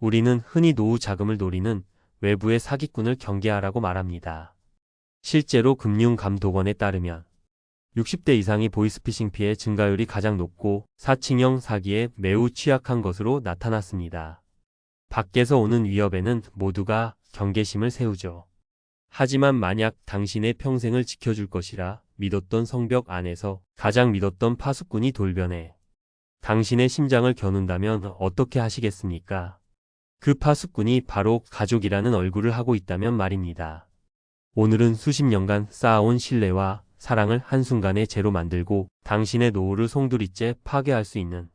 우리는 흔히 노후 자금을 노리는 외부의 사기꾼을 경계하라고 말합니다. 실제로 금융감독원에 따르면 60대 이상이 보이스피싱 피해 증가율이 가장 높고 사칭형 사기에 매우 취약한 것으로 나타났습니다. 밖에서 오는 위협에는 모두가 경계심을 세우죠. 하지만 만약 당신의 평생을 지켜줄 것이라 믿었던 성벽 안에서 가장 믿었던 파수꾼이 돌변해 당신의 심장을 겨눈다면 어떻게 하시겠습니까? 그 파수꾼이 바로 가족이라는 얼굴을 하고 있다면 말입니다. 오늘은 수십 년간 쌓아온 신뢰와 사랑을 한순간에 제로 만들고 당신의 노후를 송두리째 파괴할 수 있는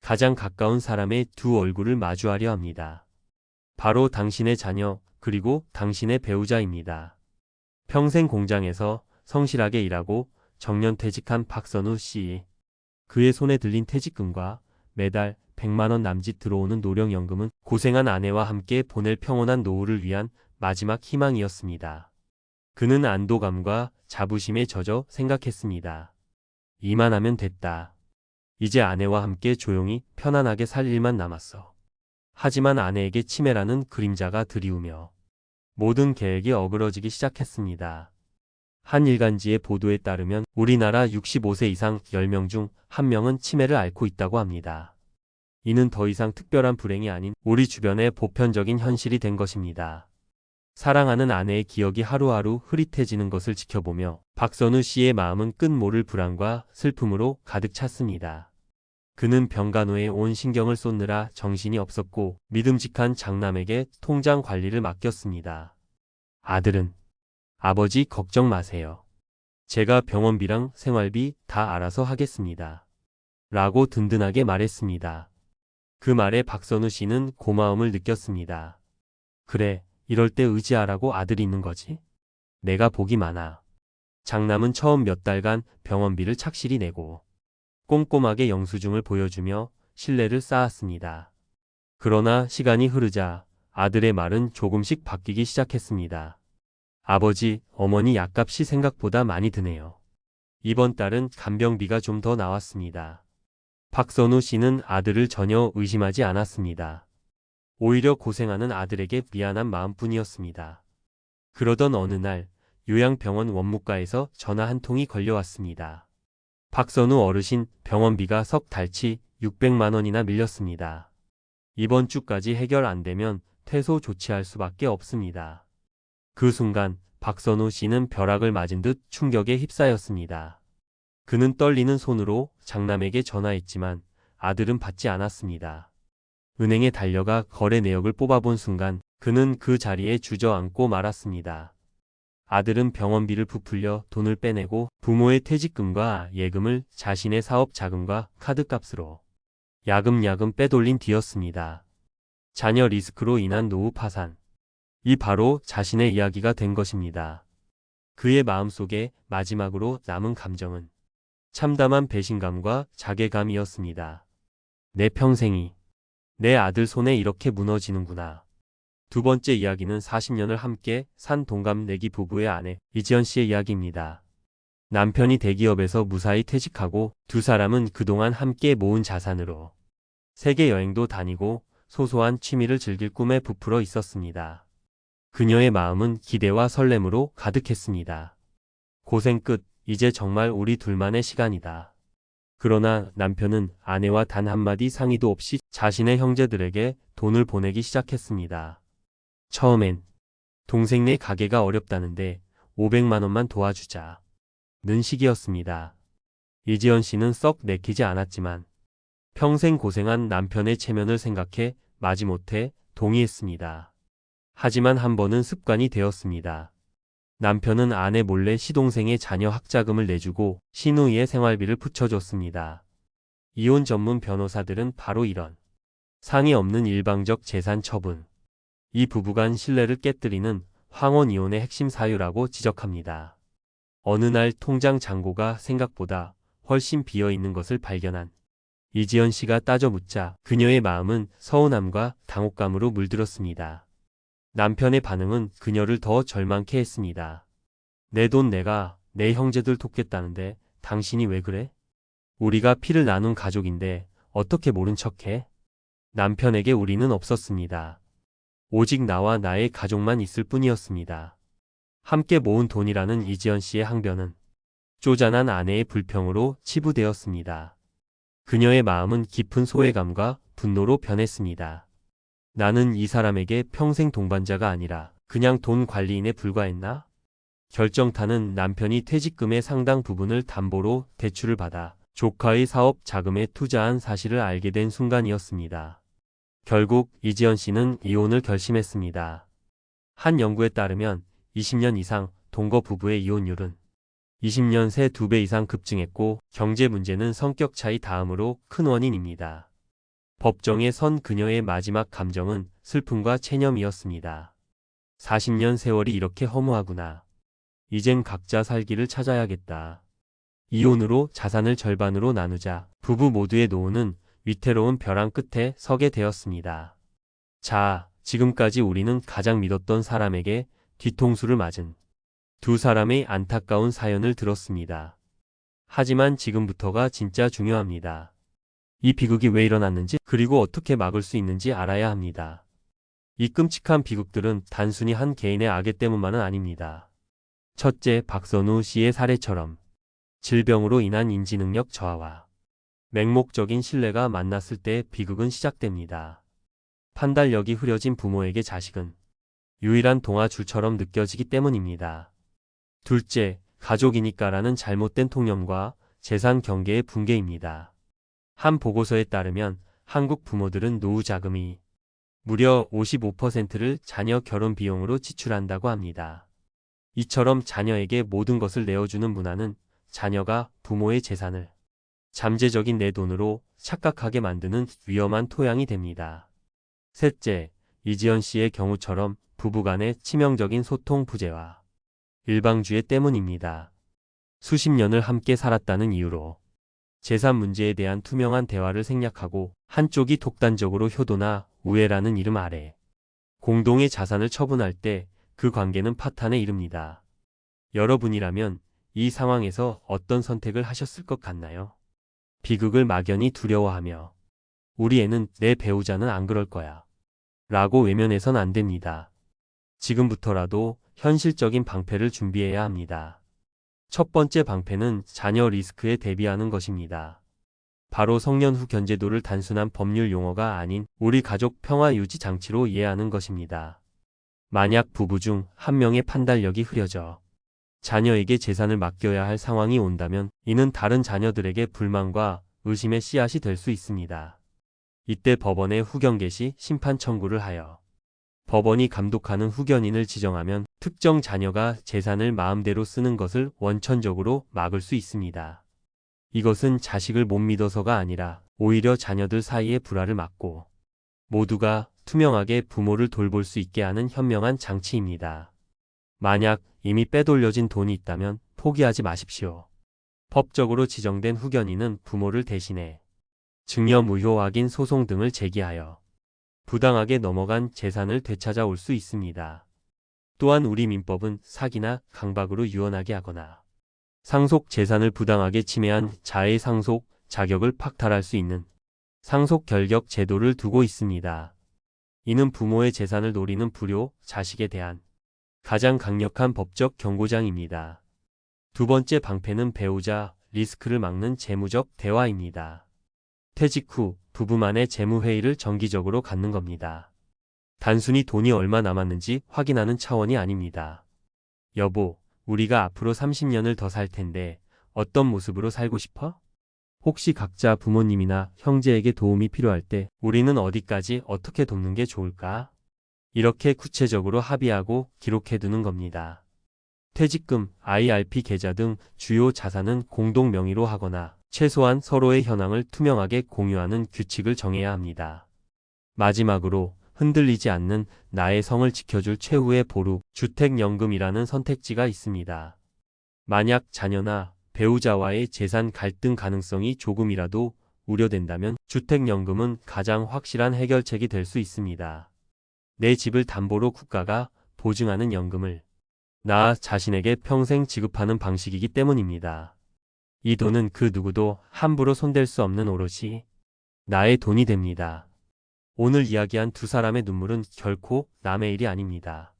가장 가까운 사람의 두 얼굴을 마주하려 합니다. 바로 당신의 자녀 그리고 당신의 배우자입니다. 평생 공장에서 성실하게 일하고 정년 퇴직한 박선우 씨. 그의 손에 들린 퇴직금과 매달 100만원 남짓 들어오는 노령연금은 고생한 아내와 함께 보낼 평온한 노후를 위한 마지막 희망이었습니다. 그는 안도감과 자부심에 젖어 생각했습니다. 이만하면 됐다. 이제 아내와 함께 조용히 편안하게 살 일만 남았어. 하지만 아내에게 치매라는 그림자가 드리우며 모든 계획이 어그러지기 시작했습니다. 한 일간지의 보도에 따르면 우리나라 65세 이상 10명 중 1명은 치매를 앓고 있다고 합니다. 이는 더 이상 특별한 불행이 아닌 우리 주변의 보편적인 현실이 된 것입니다. 사랑하는 아내의 기억이 하루하루 흐릿해지는 것을 지켜보며 박선우 씨의 마음은 끝모를 불안과 슬픔으로 가득 찼습니다. 그는 병간호에 온 신경을 쏟느라 정신이 없었고 믿음직한 장남에게 통장 관리를 맡겼습니다. 아들은 아버지 걱정 마세요. 제가 병원비랑 생활비 다 알아서 하겠습니다. 라고 든든하게 말했습니다. 그 말에 박선우 씨는 고마움을 느꼈습니다. 그래, 이럴 때 의지하라고 아들이 있는 거지? 내가 복이 많아. 장남은 처음 몇 달간 병원비를 착실히 내고 꼼꼼하게 영수증을 보여주며 신뢰를 쌓았습니다. 그러나 시간이 흐르자 아들의 말은 조금씩 바뀌기 시작했습니다. 아버지, 어머니 약값이 생각보다 많이 드네요. 이번 달은 간병비가 좀 더 나왔습니다. 박선우 씨는 아들을 전혀 의심하지 않았습니다. 오히려 고생하는 아들에게 미안한 마음뿐이었습니다. 그러던 어느 날 요양병원 원무과에서 전화 한 통이 걸려왔습니다. 박선우 어르신 병원비가 석 달치 600만 원이나 밀렸습니다. 이번 주까지 해결 안 되면 퇴소 조치할 수밖에 없습니다. 그 순간 박선우 씨는 벼락을 맞은 듯 충격에 휩싸였습니다. 그는 떨리는 손으로 장남에게 전화했지만 아들은 받지 않았습니다. 은행에 달려가 거래 내역을 뽑아본 순간 그는 그 자리에 주저앉고 말았습니다. 아들은 병원비를 부풀려 돈을 빼내고 부모의 퇴직금과 예금을 자신의 사업 자금과 카드값으로 야금야금 빼돌린 뒤였습니다. 자녀 리스크로 인한 노후 파산. 이 바로 자신의 이야기가 된 것입니다. 그의 마음속에 마지막으로 남은 감정은 참담한 배신감과 자괴감이었습니다. 내 평생이 내 아들 손에 이렇게 무너지는구나. 두 번째 이야기는 40년을 함께 산 동갑 내기 부부의 아내 이지연 씨의 이야기입니다. 남편이 대기업에서 무사히 퇴직하고 두 사람은 그동안 함께 모은 자산으로 세계 여행도 다니고 소소한 취미를 즐길 꿈에 부풀어 있었습니다. 그녀의 마음은 기대와 설렘으로 가득했습니다. 고생 끝, 이제 정말 우리 둘만의 시간이다. 그러나 남편은 아내와 단 한마디 상의도 없이 자신의 형제들에게 돈을 보내기 시작했습니다. 처음엔 동생네 가게가 어렵다는데 500만 원만 도와주자. 는 식이었습니다. 이지연 씨는 썩 내키지 않았지만 평생 고생한 남편의 체면을 생각해 마지못해 동의했습니다. 하지만 한 번은 습관이 되었습니다. 남편은 아내 몰래 시동생의 자녀 학자금을 내주고 신우이의 생활비를 붙여줬습니다. 이혼 전문 변호사들은 바로 이런 상의 없는 일방적 재산 처분, 이 부부간 신뢰를 깨뜨리는 황혼 이혼의 핵심 사유라고 지적합니다. 어느 날 통장 잔고가 생각보다 훨씬 비어 있는 것을 발견한 이지연 씨가 따져 묻자 그녀의 마음은 서운함과 당혹감으로 물들었습니다. 남편의 반응은 그녀를 더 절망케 했습니다. 내 돈 내가 내 형제들 돕겠다는데 당신이 왜 그래? 우리가 피를 나눈 가족인데 어떻게 모른 척해? 남편에게 우리는 없었습니다. 오직 나와 나의 가족만 있을 뿐이었습니다. 함께 모은 돈이라는 이지연 씨의 항변은 쪼잔한 아내의 불평으로 치부되었습니다. 그녀의 마음은 깊은 소외감과 분노로 변했습니다. 나는 이 사람에게 평생 동반자가 아니라 그냥 돈 관리인에 불과했나? 결정타는 남편이 퇴직금의 상당 부분을 담보로 대출을 받아 조카의 사업 자금에 투자한 사실을 알게 된 순간이었습니다. 결국 이지연 씨는 이혼을 결심했습니다. 한 연구에 따르면 20년 이상 동거 부부의 이혼율은 20년 새 2배 이상 급증했고 경제 문제는 성격 차이 다음으로 큰 원인입니다. 법정에 선 그녀의 마지막 감정은 슬픔과 체념이었습니다. 40년 세월이 이렇게 허무하구나. 이젠 각자 살기를 찾아야겠다. 이혼으로 자산을 절반으로 나누자 부부 모두의 노후는 위태로운 벼랑 끝에 서게 되었습니다. 자, 지금까지 우리는 가장 믿었던 사람에게 뒤통수를 맞은 두 사람의 안타까운 사연을 들었습니다. 하지만 지금부터가 진짜 중요합니다. 이 비극이 왜 일어났는지 그리고 어떻게 막을 수 있는지 알아야 합니다. 이 끔찍한 비극들은 단순히 한 개인의 악의 때문만은 아닙니다. 첫째, 박선우 씨의 사례처럼 질병으로 인한 인지능력 저하와 맹목적인 신뢰가 만났을 때 비극은 시작됩니다. 판단력이 흐려진 부모에게 자식은 유일한 동화줄처럼 느껴지기 때문입니다. 둘째, 가족이니까라는 잘못된 통념과 재산 경계의 붕괴입니다. 한 보고서에 따르면 한국 부모들은 노후 자금이 무려 55%를 자녀 결혼 비용으로 지출한다고 합니다. 이처럼 자녀에게 모든 것을 내어주는 문화는 자녀가 부모의 재산을 잠재적인 내 돈으로 착각하게 만드는 위험한 토양이 됩니다. 셋째, 이지연 씨의 경우처럼 부부간의 치명적인 소통 부재와 일방주의 때문입니다. 수십 년을 함께 살았다는 이유로 재산 문제에 대한 투명한 대화를 생략하고 한쪽이 독단적으로 효도나 우애라는 이름 아래 공동의 자산을 처분할 때 그 관계는 파탄에 이릅니다. 여러분이라면 이 상황에서 어떤 선택을 하셨을 것 같나요? 비극을 막연히 두려워하며 우리 애는 내 배우자는 안 그럴 거야. 라고 외면해선 안 됩니다. 지금부터라도 현실적인 방패를 준비해야 합니다. 첫 번째 방패는 자녀 리스크에 대비하는 것입니다. 바로 성년 후 견제도를 단순한 법률 용어가 아닌 우리 가족 평화 유지 장치로 이해하는 것입니다. 만약 부부 중 한 명의 판단력이 흐려져 자녀에게 재산을 맡겨야 할 상황이 온다면 이는 다른 자녀들에게 불만과 의심의 씨앗이 될 수 있습니다. 이때 법원에 후견 개시 심판 청구를 하여 법원이 감독하는 후견인을 지정하면 특정 자녀가 재산을 마음대로 쓰는 것을 원천적으로 막을 수 있습니다. 이것은 자식을 못 믿어서가 아니라 오히려 자녀들 사이의 불화를 막고 모두가 투명하게 부모를 돌볼 수 있게 하는 현명한 장치입니다. 만약 이미 빼돌려진 돈이 있다면 포기하지 마십시오. 법적으로 지정된 후견인은 부모를 대신해 증여 무효 확인 소송 등을 제기하여 부당하게 넘어간 재산을 되찾아올 수 있습니다. 또한 우리 민법은 사기나 강박으로 유언하게 하거나 상속 재산을 부당하게 침해한 자의 상속 자격을 박탈할 수 있는 상속 결격 제도를 두고 있습니다. 이는 부모의 재산을 노리는 불효, 자식에 대한 가장 강력한 법적 경고장입니다. 두 번째 방패는 배우자 리스크를 막는 재무적 대화입니다. 퇴직 후 부부만의 재무회의를 정기적으로 갖는 겁니다. 단순히 돈이 얼마 남았는지 확인하는 차원이 아닙니다. 여보, 우리가 앞으로 30년을 더 살 텐데 어떤 모습으로 살고 싶어? 혹시 각자 부모님이나 형제에게 도움이 필요할 때 우리는 어디까지 어떻게 돕는 게 좋을까? 이렇게 구체적으로 합의하고 기록해두는 겁니다. 퇴직금, IRP 계좌 등 주요 자산은 공동 명의로 하거나 최소한 서로의 현황을 투명하게 공유하는 규칙을 정해야 합니다. 마지막으로 흔들리지 않는 나의 성을 지켜줄 최후의 보루, 주택연금이라는 선택지가 있습니다. 만약 자녀나 배우자와의 재산 갈등 가능성이 조금이라도 우려된다면 주택연금은 가장 확실한 해결책이 될 수 있습니다. 내 집을 담보로 국가가 보증하는 연금을 나 자신에게 평생 지급하는 방식이기 때문입니다. 이 돈은 그 누구도 함부로 손댈 수 없는 오롯이 나의 돈이 됩니다. 오늘 이야기한 두 사람의 눈물은 결코 남의 일이 아닙니다.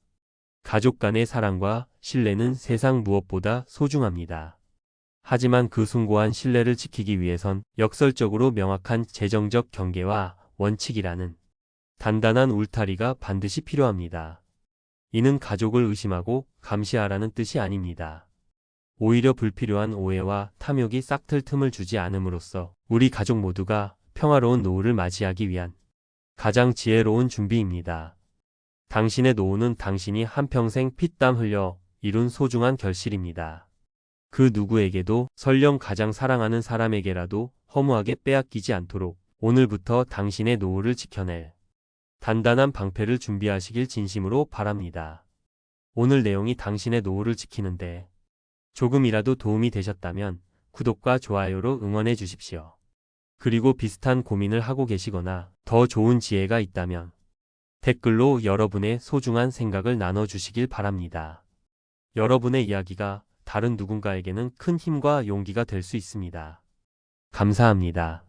가족 간의 사랑과 신뢰는 세상 무엇보다 소중합니다. 하지만 그 숭고한 신뢰를 지키기 위해선 역설적으로 명확한 재정적 경계와 원칙이라는 단단한 울타리가 반드시 필요합니다. 이는 가족을 의심하고 감시하라는 뜻이 아닙니다. 오히려 불필요한 오해와 탐욕이 싹틀 틈을 주지 않음으로써 우리 가족 모두가 평화로운 노후를 맞이하기 위한 가장 지혜로운 준비입니다. 당신의 노후는 당신이 한평생 피땀 흘려 이룬 소중한 결실입니다. 그 누구에게도 설령 가장 사랑하는 사람에게라도 허무하게 빼앗기지 않도록 오늘부터 당신의 노후를 지켜낼 단단한 방패를 준비하시길 진심으로 바랍니다. 오늘 내용이 당신의 노후를 지키는데 조금이라도 도움이 되셨다면 구독과 좋아요로 응원해 주십시오. 그리고 비슷한 고민을 하고 계시거나 더 좋은 지혜가 있다면 댓글로 여러분의 소중한 생각을 나눠주시길 바랍니다. 여러분의 이야기가 다른 누군가에게는 큰 힘과 용기가 될 수 있습니다. 감사합니다.